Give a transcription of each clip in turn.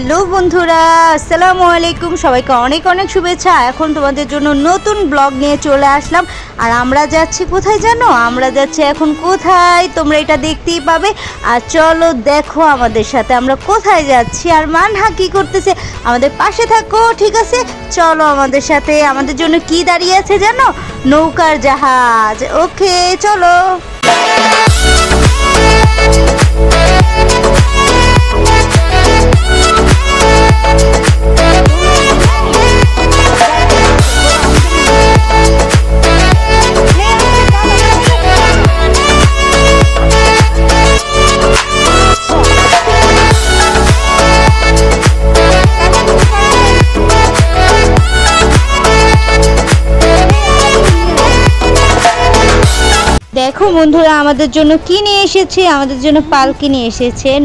Hello বন্ধুরা, আসসালামু আলাইকুম। সবাইকে অনেক অনেক শুভেচ্ছা। এখন তোমাদের জন্য নতুন ব্লগ নিয়ে চলে আসলাম। আর আমরা যাচ্ছি কোথায় জানো? আমরা যাচ্ছি এখন কোথায়? তোমরা এটা দেখতেই পাবে। আর চলো দেখো আমাদের সাথে আমরা কোথায় যাচ্ছি। আর মানহা কী করতেছে? আমাদের পাশে থাকো, ঠিক আছে? চলো আমাদের সাথে। আমাদের জন্য কি দাঁড়িয়ে আছে জানো? নৌকার জাহাজ। ওকে, চলো। দেখো বন্ধুরা, আমাদের জন্য কি নিয়ে এসেছে? আমাদের জন্য পালকি নিয়ে এসেছেন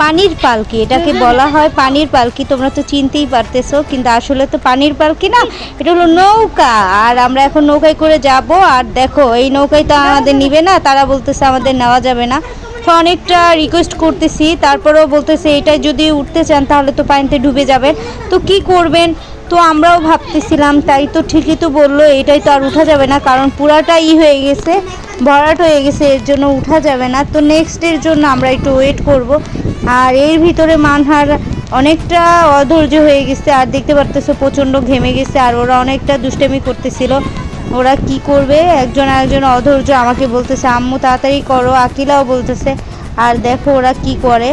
পানির পালকি, এটাকে বলা হয় পানির পালকি। তোমরা তো চিনতেই পারতেছো, কিন্তু আসলে তো পানির পালকি না, এটা হলো নৌকা। আর আমরা এখন নৌকায় করে যাব, আর দেখো, এই নৌকায় তো আমাদের নিবে না, তারা বলতেছে আমাদের নেওয়া যাবে না। তো অনেকটা রিকোয়েস্ট করতেছি, তারপরেও বলতেছে, এটাই যদি উঠতে চান, তাহলে তো পানিতে ডুবে যাবেন। তো কি করবেন? তো আমরাও ভাবতেছিলাম, তাই তো ঠিকই তো বলল, এটাই তো আর উঠা যাবে না, কারণ পুরাটাই ই হয়ে গেছে, ভরাট হয়ে গেছে, এর জন্য উঠা যাবে না। তো নেক্সট এর জন্য আমরা একটু ওয়েট করব। আর এর ভিতরে মানহার অনেকটা অধৈর্য হয়ে গেছে, আর দেখতে পারতেছো প্রচণ্ড ঘেমে গেছে, আর ওরা অনেকটা দুষ্টামি করতেছিল। ওরা কি করবে? একজন একজন অধৈর্য আমাকে বলতেছে, আম্মু, তাড়াতাড়ি করো। আকিলাও বলতেছে, আর দেখো ওরা কি করে।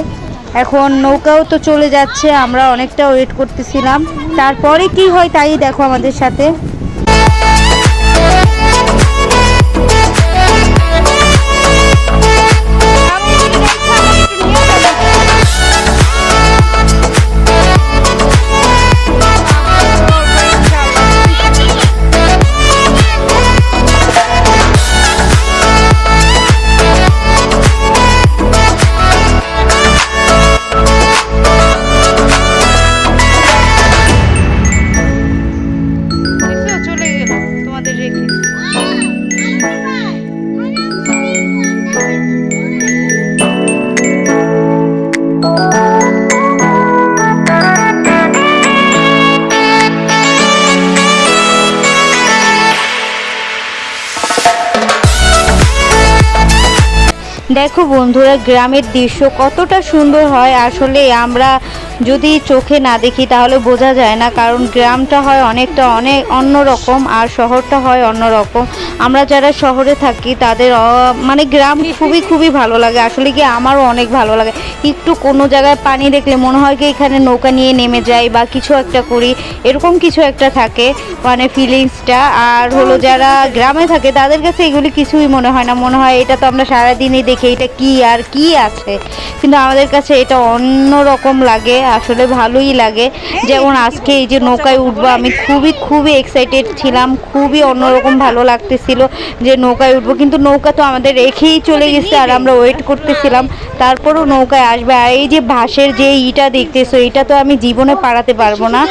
এখন নৌকাও তো চলে যাচ্ছে, আমরা অনেকটা ওয়েট করতেছিলাম। তারপরে কি হয় তাই দেখো আমাদের সাথে। দেখো বন্ধুরা গ্রামের দৃশ্য কতটা সুন্দর হয়। আসলে আমরা যদি চোখে না দেখি তাহলে বোঝা যায় না, কারণ গ্রামটা হয় অনেকটা অনেক অন্যরকম আর শহরটা হয় অন্যরকম আমরা যারা শহরে থাকি তাদের মানে গ্রাম খুবই খুবই ভালো লাগে। আসলে কি আমারও অনেক ভালো লাগে। একটু কোনো জায়গায় পানি দেখলে মনে হয় কি এখানে নৌকা নিয়ে নেমে যাই বা কিছু একটা করি। এরকম কিছু একটা থাকে মানে ফিলিংসটা আর হলো যারা গ্রামে থাকে তাদের কাছে এগুলি কিছুই মনে হয় না। মনে হয় এটা তো আমরা সারাদিনই দেখি, এটা কি আর কি আছে? কিন্তু আমাদের কাছে এটা অন্য রকম লাগে। আসলে ভালোই লাগে। যেমন আজকে এই যে নৌকায় উঠবো আমি খুবই খুবই এক্সাইটেড ছিলাম খুবই অন্যরকম ভালো লাগতেছিল যে নৌকায় উঠবো। কিন্তু নৌকা তো আমাদের রেখেই চলে গেছে আর আমরা ওয়েট করতেছিলাম তারপরও নৌকায় আসবে। আর এই যে ভাসের যে ইটা দেখতেছো এটা তো আমি জীবনে পাড়াতে পারব না।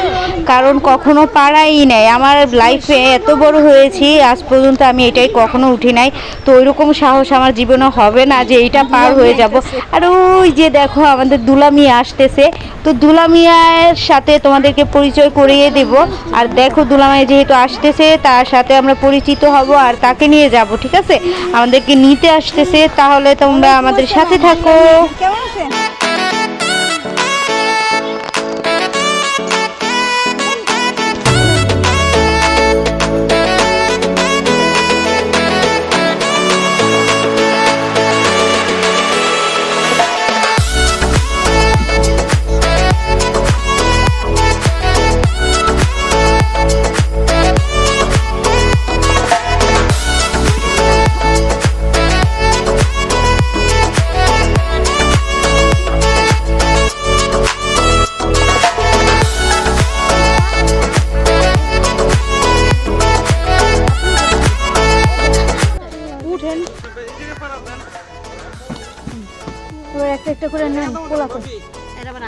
কারণ কখনো পাড়াই নাই। আমার লাইফে এত বড় হয়েছি আজ পর্যন্ত আমি এটাই কখনো উঠি নাই। তো ওইরকম সাহস আমার জীবনে হবে না যে এইটা পার হয়ে যাব। আর ওই যে দেখো আমাদের দুলামিয়া আসতেছে। তো দুলামিয়ার সাথে তোমাদেরকে পরিচয় করিয়ে দেব। আর দেখো দুলামিয়া যেহেতু আসতেছে তার সাথে আমরা পরিচিত হব আর তাকে নিয়ে যাব ঠিক আছে? আমাদেরকে নিতে আসতেছে তাহলে তোমরা আমাদের সাথে থাকো। কেমন আছেন?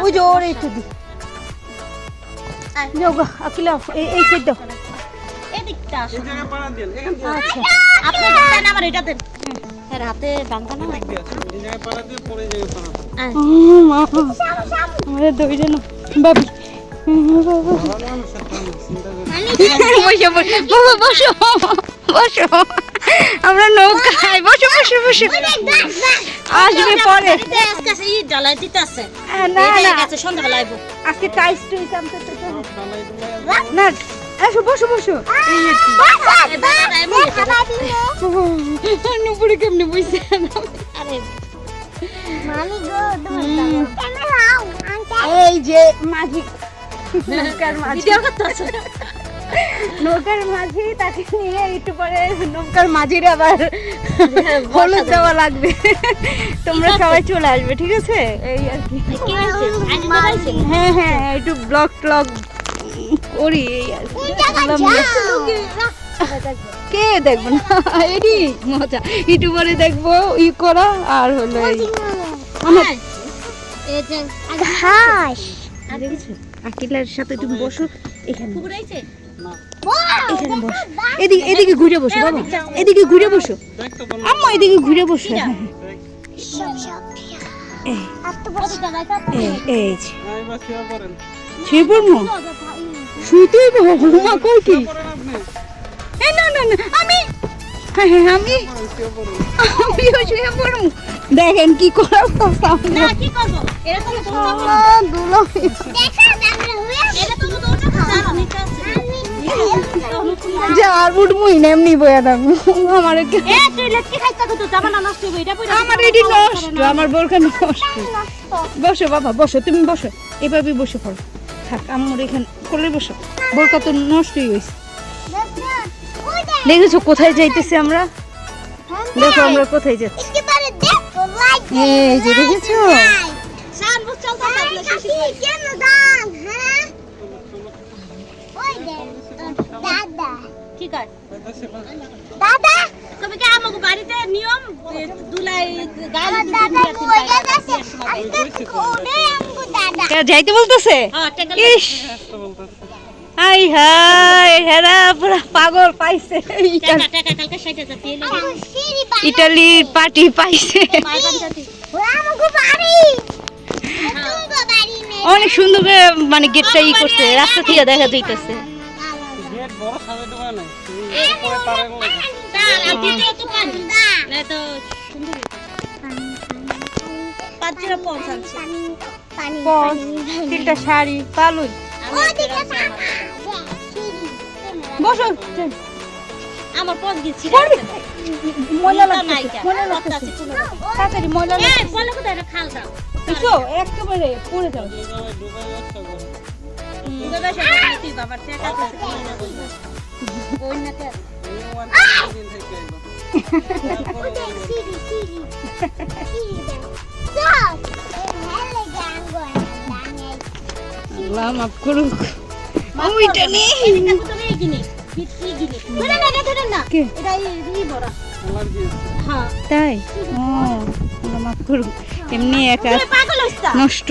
ওই যে ওর দি আকিলা এই এই সাইড দাও। এদিকটা আসো। আচ্ছা। আপনি দেন আমার এটা দেন। এর হাতে ডাঙ্গা না ও মা আমাদের দইরে না। বাবি। বসো বসো বসো বসো আমরা নৌকায় বসো বসো বসো। আসবে পরে। আজকে টাইস টুইস আনতে না এসো বসো বসো। নুপুরে কেমনে বসে এই যে মাঝি। মাঝি। ভিডিও করতেছে। নৌকার মাঝি তাকে নিয়ে একটু পরে নৌকার মাঝির আবার হলুদ দেওয়া লাগবে। তোমরা সবাই চলে আসবে ঠিক আছে? এই আর কি। হয়েছে আইনি দেখাইছে হ্যাঁ হ্যাঁ একটু ব্লগ ট্লগ করি এই আর কি। দেখব না? এডি মজা। একটু পরে দেখব ই করা আর হলো এই। আমার হাঁস। আকিলার সাথে তুমি বসো এখানে। এখানে বসো। এদিকে এদিকে ঘুরে বসো বাবা। এদিকে ঘুরে বসো। আম্মা এদিকে ঘুরে বসো। হ্যাঁ, এই। শুয়ে পড়ব কই কি? না না না আমি হ্যাঁ হ্যাঁ আমি আমিও শুয়ে পড়ব। দেখেন কি করার কথা না কি করব? এরকম তো খাওয়া আছে যার উঠবই না এমনি বয়া থাকব আমার এ তুই লেটকে খাইতে তো জামানা নষ্ট হবে এটা পয়সা আমার এটি নষ্ট আমার বোরখা নষ্ট। বসো বাবা বসো তুমি বসো। এভাবে বসে পড়ো। থাক আমার এখানে কোলে বসো। বোরখা তো নষ্টই হয়েছে দেখেছ কোথায় যাইতেছি আমরা? দেখো আমরা কোথায় যাচ্ছি। এই যে দেখেছ? দাদা! কি আমাকে বাড়িতে নিয়ম? দুলাই দাদা যাইতে বলতেছে? হ্যাঁ ইস! আই হাই হেরা পুরা পাগল পাইছে। বাড়ি ইটালির পার্টি পাইছে। বাড়ি বাড়ি। নেই। অনেক সুন্দর করে মানে গেটটা ই করছে রাস্তা থেকে দেখা যাইতেছে। দ্বিতীয় তিনটা শাড়ি পালুই বসো আমার পথ গেছি ময়লা বুঝছ? একেবারে পড়ে যাও বাবার আল্লাহ মাফ করুক ওইটা নেই হ্যাঁ তাই ও মাফ নষ্ট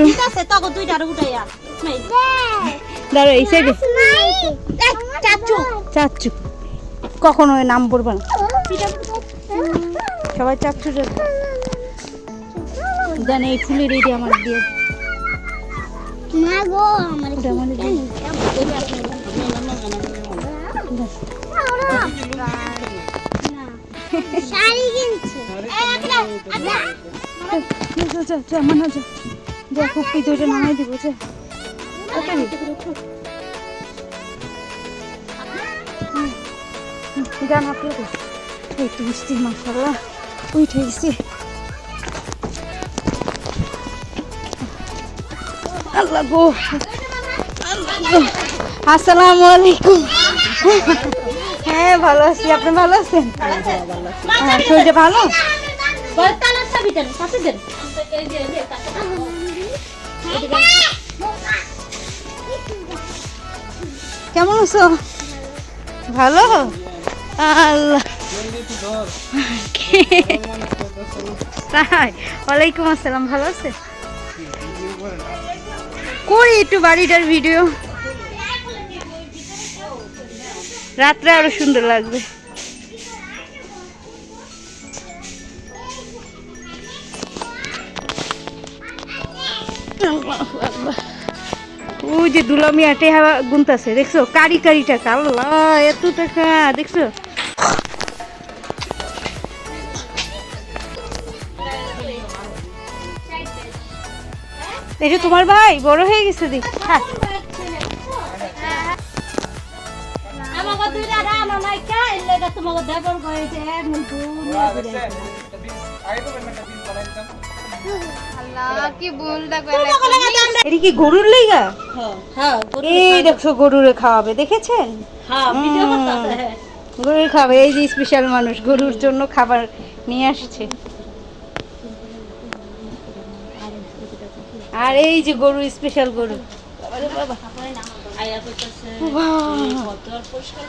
দাঁড়ো এই সাইডে চাচু। চাচ্ছু কখনো নাম বলব না। সবাই চাচ্ছু জানে এই ফুলের এটি আমার দিয়ে। না গো আমার ওটা আমার হুম, যান আপনি তো এই তো বৃষ্টি মাসাল্লাহ উঠে গেছি। আল্লাহ গো। আসসালামু আলাইকুম। হ্যাঁ ভালো আছি। আপনি ভালো আছেন? হ্যাঁ, ভালো? কেমন আছো? ভালো? আল্লাহ। ওয়ালাইকুম আসসালাম ভালো আছে? করি একটু বাড়িটার ভিডিও রাত্রে আরও সুন্দর লাগবে। আল্লাহু। আকবার। দুলামি আটে হাওয়া গুনতাছে দেখছ? কারি কারি টাকা আল্লাহ এত টাকা দেখছ? এটা তোমার ভাই বড় হয়ে গেছে দেখ হ্যাঁ। কা এলে এটা এটা কি গরুর লেগা? হ্যাঁ হ্যাঁ এই দেখছ গরুরে খাওয়াবে দেখেছেন? হ্যাঁ গরুর খাবে এই যে স্পেশাল মানুষ গরুর জন্য খাবার নিয়ে আসছে। আর এই যে গরু স্পেশাল গরু। পরিষ্কার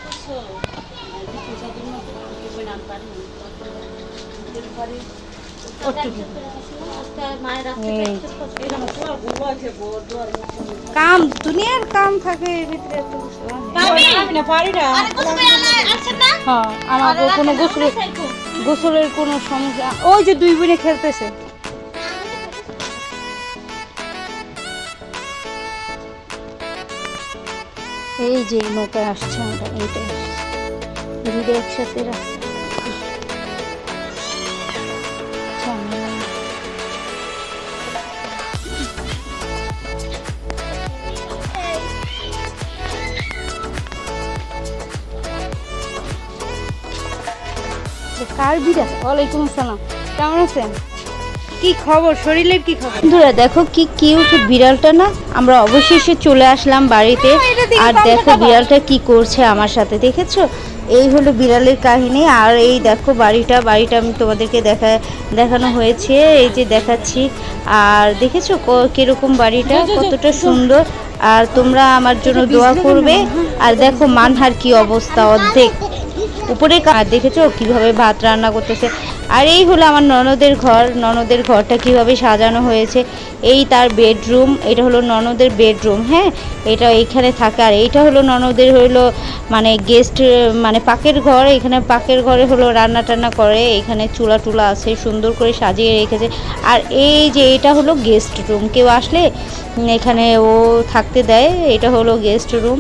কাম দুনিয়ার কাম থাকে ভিতরে হয় আমার কোনো গোসলের গোসলের কোনো সমস্যা ওই যে দুই বোনে খেলতেছে। এই যে নৌকায় আসছে আমরা এইটাই। দুইটা একসাথে কার বিড়াল? ওয়ালাইকুম আসসালাম। কেমন আছেন? কি খবর? শরীরের কি খবর? বন্ধুরা দেখো কি কিউট বিড়ালটা না? আমরা অবশেষে চলে আসলাম বাড়িতে। আর দেখো বিড়ালটা কি করছে আমার সাথে দেখেছ? এই হলো বিড়ালের কাহিনী। আর এই দেখো বাড়িটা বাড়িটা আমি তোমাদেরকে দেখা দেখানো হয়েছে। এই যে দেখাচ্ছি। আর দেখেছ কীরকম বাড়িটা? কতটা সুন্দর। আর তোমরা আমার জন্য দোয়া করবে। আর দেখো মানহার কি অবস্থা অর্ধেক। উপরে দেখেছ কীভাবে ভাত রান্না করতেছে? আর এই হলো আমার ননদের ঘর। ননদের ঘরটা কীভাবে সাজানো হয়েছে? এই তার বেডরুম, এটা হলো ননদের বেডরুম হ্যাঁ? এটা এইখানে থাকে। আর এইটা হলো ননদের হলো মানে গেস্ট মানে পাকের ঘর। এখানে পাকের ঘরে হলো রান্না টান্না করে। এখানে চুলা টুলা আছে, সুন্দর করে সাজিয়ে রেখেছে। আর এই যে এটা হলো গেস্ট রুম কেউ আসলে এখানে ও থাকতে দেয়। এটা হলো গেস্ট রুম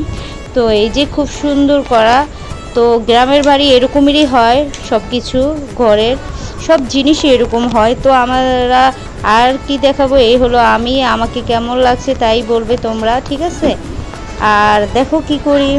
তো এই যে খুব সুন্দর করা। তো গ্রামের বাড়ি এরকমেরই হয় সব কিছু ঘরের সব জিনিসই এরকম হয়। তো আমরা আর কি দেখাবো? এই হলো আমি, আমাকে কেমন লাগছে তাই বলবে তোমরা, ঠিক আছে? আর দেখো কি করি।